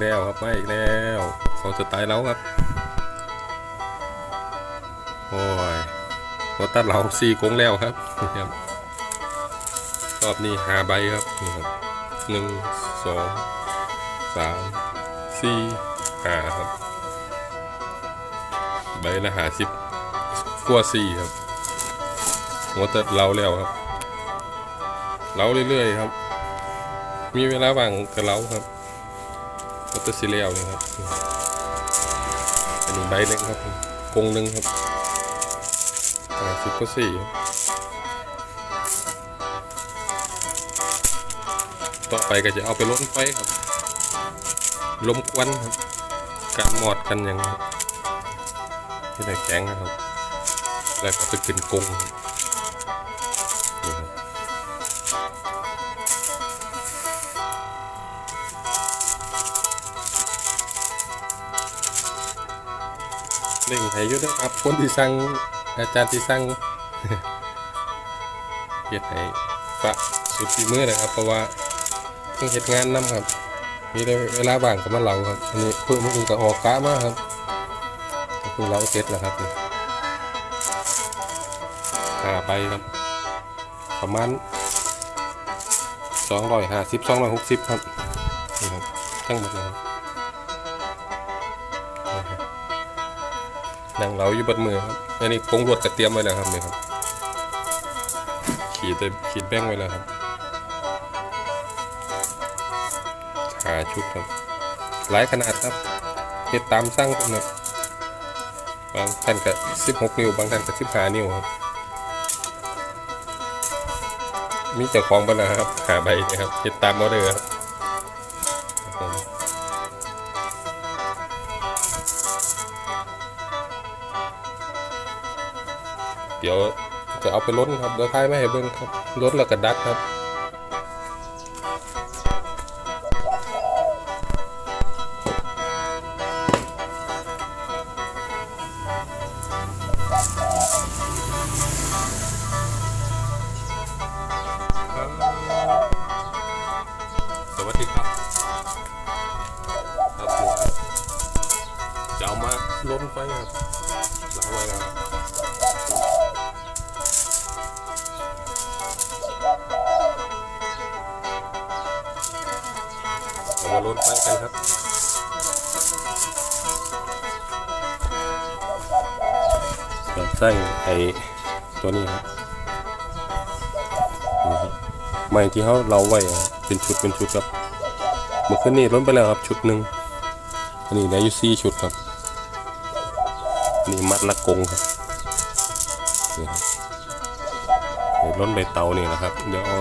แล้วครับมาอีกแล้วเขาจะตายแล้วครับ โอ้ยรถตัดเราสี่กงแล้วครับนะครับรอบนี้หาใบครับนี่ครับหนึ่งสองสามสี่ห้าครับ ใบละหาสิบกว่าสี่ครับหัวตัดเราแล้วครับเล้าเรื่อยๆครับ มีเวลาว่างกับเล้าครับ ก็จะสิเลียวนี่ครับอันนี้ใบหนึ่งครับกงหนึ่งครับสิบก็สี่ต่อไปก็จะเอาไปล้นไฟครับลมควันครับการหมอดกันอย่างที่ไหนแกงนะครับ แล้วก็ไปกินกงครับ เล่งให้ยุ่นะครับคนที่สั่งอาจารย์ที่สั่งเฮ็ดให้ฝะสุดฝีมือนะครับ เพราะว่าเพิ่งเฮ็ดงานนํครับ มีได้เวลาว่างก็มาเล่าครับอันนี้เพิ่งเพิ่งก็ออกกะมาครับเพิ่งเล่าเสร็จแล้วครับหาไปครับ ประมาณสองร้อยห้าสิบสองร้อยหกสิบครับนี่ครับทั้งหมดนะครับ นั่งเราอยู่บนมือครับอันนี้กงรวดกระเตรียมไว้แล้วครับนี่ครับ ขีดเลยขีดแบ้งไว้แล้วครับหาชุดครับ หลายขนาดครับเฮ็ดตามสร้างครับบางท่านก็16 นิ้ว บางท่านก็15นิ้วครับ มีเจ้าของบ้านแล้วครับ หาใบนะครับเฮ็ดตามออเดอร์ครับ เดี๋ยวจะเอาไปล้นครับเดี๋ยวท้ายไม่ให้เบิ้งครับล้นแล้วก็ดัดครับ ไฟกันครับจะใส่ไอ้ตัวนี้ครับไม้ที่เขาเราไว้เป็นชุดเป็นชุดครับเมื่อคืนนี้ล้นไปแล้วครับชุดหนึ่งอันนี้ได้อยู่สี่ชุดครับอันนี่มัดละกงครับนี่ครับล้นใบเตานี่นะครับ เดี๋ยวเอา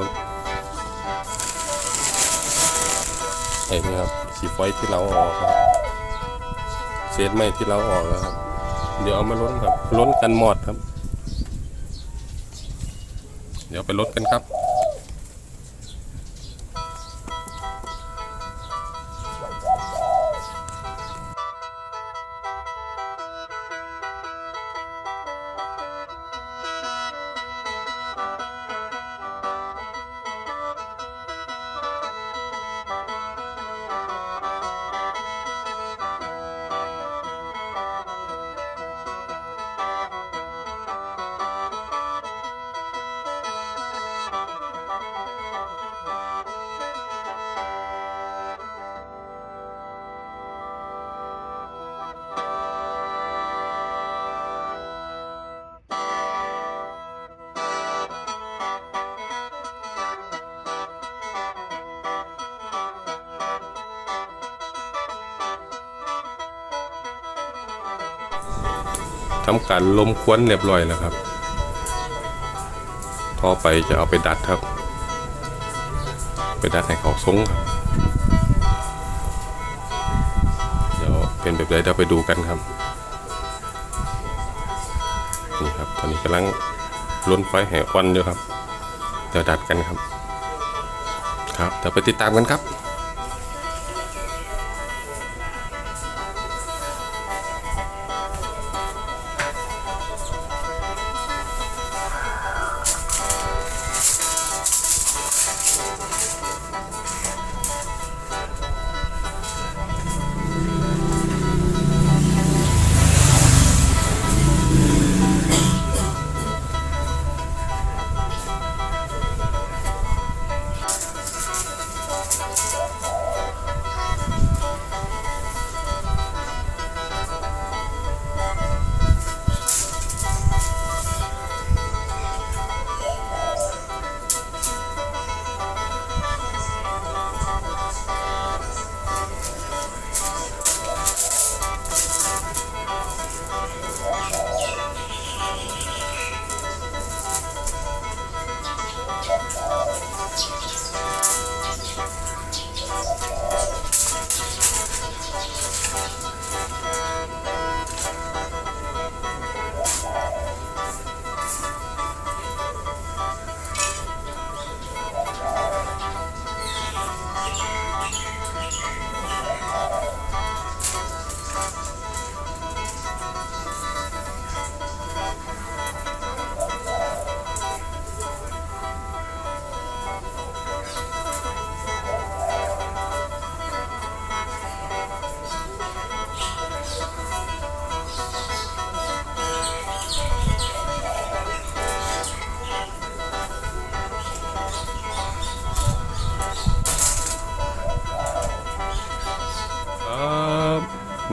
ไอ้นี่ครับสีไฟที่เราออกครับเศษไม้ที่เราออกแล้วครับ เดี๋ยวเอามาล้นครับล้นกันหมดครับ เดี๋ยวไปลดกันครับ ทำการลมควนเรียบร้อยแล้วครับ ต่อไปจะเอาไปดัดครับ ไปดัดให้เขาทรงครับ เดี๋ยวเป็นแบบไรเดี๋ยวไปดูกันครับ นี่ครับ ตอนนี้กำลังล้นไฟแห่ควันอยู่ครับ เดี๋ยวดัดกันครับ ครับเดี๋ยวไปติดตามกันครับ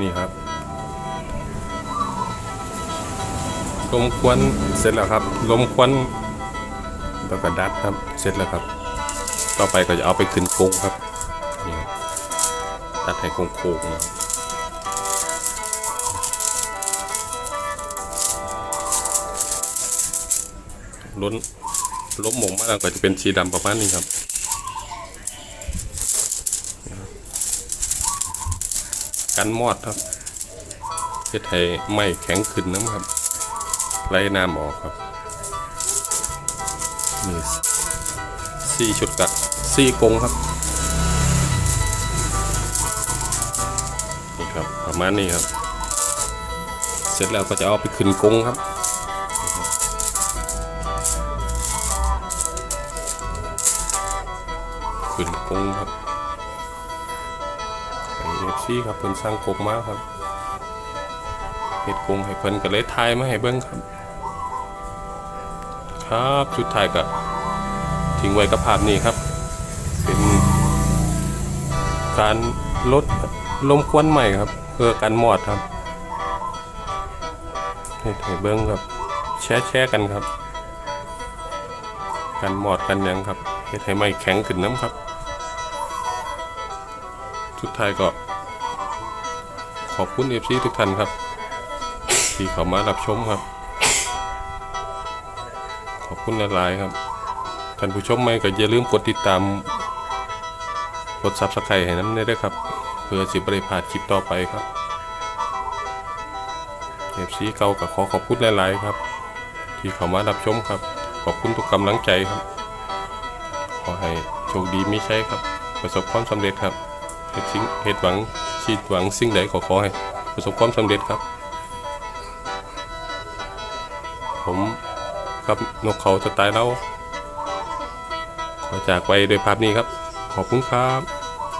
นี่ครับลมควันเสร็จแล้วครับลมควันแล้วก็ดัดครับ เสร็จแล้วครับ ต่อไปก็จะเอาไปขึ้นโค้งครับนี่ดัดให้โค้งๆนะครับล้นล้มหมงมากก็จะเป็นสีดำประมาณนี้ครับ กันมอดครับเฮ็ดให้ไม่แข็งขึ้นน้ำครับไล่น้ำออกครับนี่สี่ชุดกับสี่กงครับนี่ครับประมาณนี้ครับ เสร็จแล้วก็จะเอาไปขึ้นกงครับขึ้นกงครับ เอฟซีครับเพิ่นสร้างกบมากครับเฮ็ดกรงให้เพิ่นก็เลยทายมาให้เบิ่งครับ ครับชุดท้ายก็ทิ้งไว้กับภาพนี้ครับ เป็นการลดลมควันใหม่ครับ เพื่อการมอดครับให้ให้เบิ่งครับ แชร์แชร์กันครับการมอดกันยังครับเฮ็ดให้ไม่แข็งขึ้นน้ำครับ สุดท้ายก็ ขอบคุณเอฟซีทุกท่านครับ ที่เข้ามารับชมครับ ขอบคุณหลายๆครับท่านผู้ชมใหม่ก็อย่าลืมกดติดตาม กดซับสไครต์ให้น้ำได้ด้วยครับ เพื่อสิบริพาดคลิปต่อไปครับเอฟซีเก่าก็ขอขอบคุณหลายๆครับ ที่เข้ามารับชมครับ ขอบคุณทุกกำลังใจครับ ขอให้โชคดีไม่ใช่ครับ ประสบความสำเร็จครับเหตุสิ่งเหตุหวัง ชีดหวังสิ่งใดขอขอให้ประสบความสำเร็จครับ ผมกับนกเขาจะตายแล้วขอจากไปโดยภาพนี้ครับ ขอบคุณครับ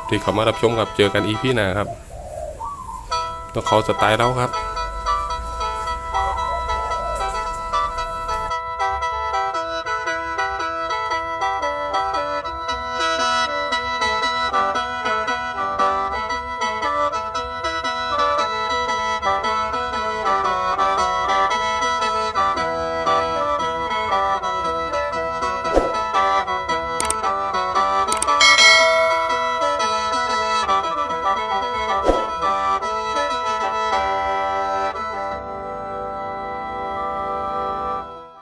ที่เข้ามารับชมกับเจอกันอีพีหน้าครับนกเขาจะตายแล้วครับ